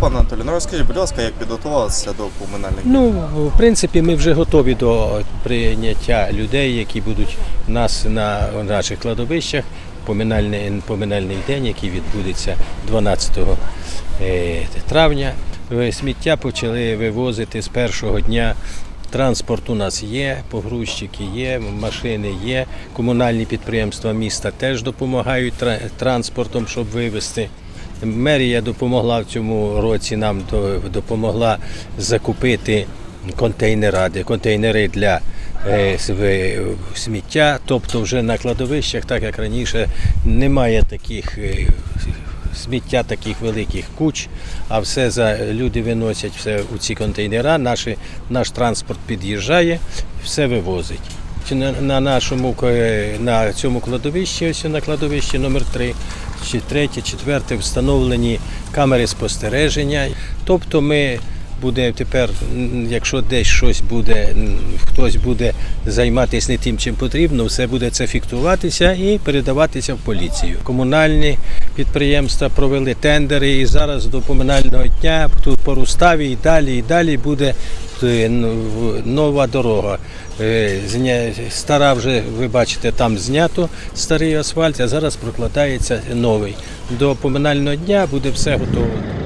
Пане Анатолій, ну розкажіть, будь ласка, як підготувалися до поминальних? Ну, в принципі, ми вже готові до прийняття людей, які будуть у нас на наших кладовищах. Поминальний, поминальний день, який відбудеться 12 е, травня. Е, Сміття почали вивозити з першого дня. Транспорт у нас є, погрузчики є, машини є. Комунальні підприємства міста теж допомагають транспортом, щоб вивезти. Мерія допомогла в цьому році нам допомогла закупити контейнери, контейнери для е, сміття. Тобто вже на кладовищах, так як раніше, немає таких е, сміття таких великих куч, а все за люди виносять все у ці контейнера. Наші, наш транспорт під'їжджає, все вивозить. На, на нашому е, на цьому кладовищі, ось на кладовищі номер 3 чи третє, четверте встановлені камери спостереження. Тобто ми буде тепер, якщо десь щось буде, хтось буде займатися не тим, чим потрібно, все буде це фіктуватися і передаватися в поліцію. Комунальні підприємства провели тендери, і зараз до поминального дня тут по Руставі і далі, і далі буде е, нова дорога. Е, Стара вже, ви бачите, там знято старий асфальт, а зараз прокладається новий. До поминального дня буде все готово.